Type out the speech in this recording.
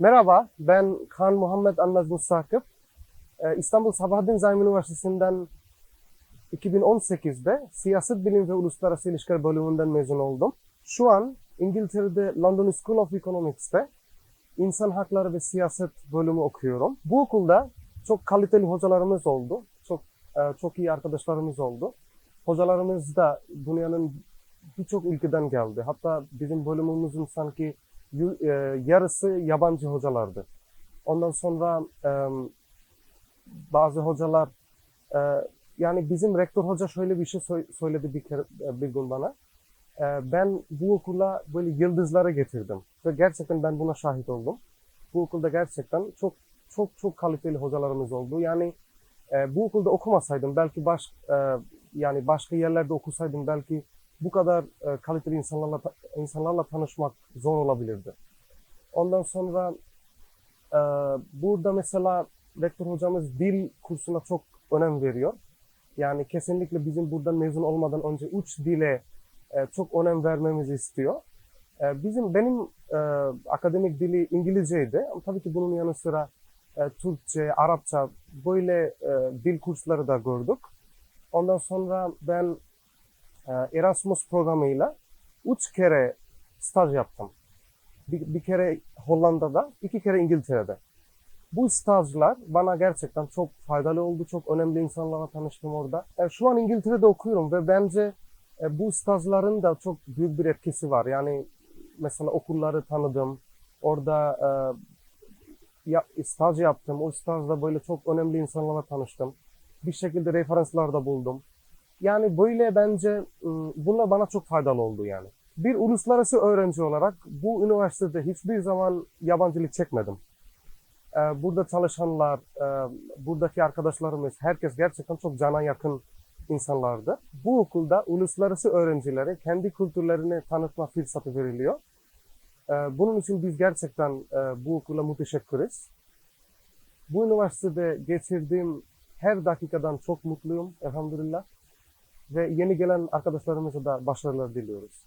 Merhaba, ben Kaan Muhammed Annaz Musakip. Ee, İstanbul Sabahattin Zaim Üniversitesi'nden 2018'de Siyaset Bilim ve Uluslararası İlişkiler bölümünden mezun oldum. Şu an İngiltere'de London School of Economics'te İnsan Hakları ve Siyaset bölümü okuyorum. Bu okulda çok kaliteli hocalarımız oldu. Çok e, çok iyi arkadaşlarımız oldu. Hocalarımız da dünyanın birçok ülkeden geldi. Hatta bizim bölümümüzün sanki yarısı yabancı hocalardı. Ondan sonra e, bazı hocalar e, yani bizim rektör hoca şöyle bir şey sö- söyledi bir kere e, bir gün bana. E, ben bu okula böyle yıldızlara getirdim ve gerçekten ben buna şahit oldum. Bu okulda gerçekten çok çok çok kaliteli hocalarımız oldu. Yani e, bu okulda okumasaydım belki baş e, yani başka yerlerde okusaydım belki bu kadar e, kaliteli insanlarla insanlarla tanışmak zor olabilirdi. Ondan sonra e, burada mesela rektör hocamız dil kursuna çok önem veriyor. Yani kesinlikle bizim buradan mezun olmadan önce üç dile e, çok önem vermemizi istiyor. E, bizim benim e, akademik dili İngilizceydi ama tabii ki bunun yanı sıra e, Türkçe, Arapça böyle e, dil kursları da gördük. Ondan sonra ben Erasmus programıyla üç kere staj yaptım. Bir, bir kere Hollanda'da, iki kere İngiltere'de. Bu stajlar bana gerçekten çok faydalı oldu. Çok önemli insanlarla tanıştım orada. E, şu an İngiltere'de okuyorum ve bence e, bu stajların da çok büyük bir etkisi var. Yani mesela okulları tanıdım. Orada e, ya, staj yaptım. O stajda böyle çok önemli insanlarla tanıştım. Bir şekilde referanslar da buldum. Yani böyle bence ıı, bunlar bana çok faydalı oldu yani. Bir uluslararası öğrenci olarak bu üniversitede hiçbir zaman yabancılık çekmedim. Burada çalışanlar, buradaki arkadaşlarımız, herkes gerçekten çok cana yakın insanlardı. Bu okulda uluslararası öğrencilere kendi kültürlerini tanıtma fırsatı veriliyor. Bunun için biz gerçekten bu okula müteşekkiriz. Bu üniversitede geçirdiğim her dakikadan çok mutluyum elhamdülillah. Ve yeni gelen arkadaşlarımıza da başarılar diliyoruz.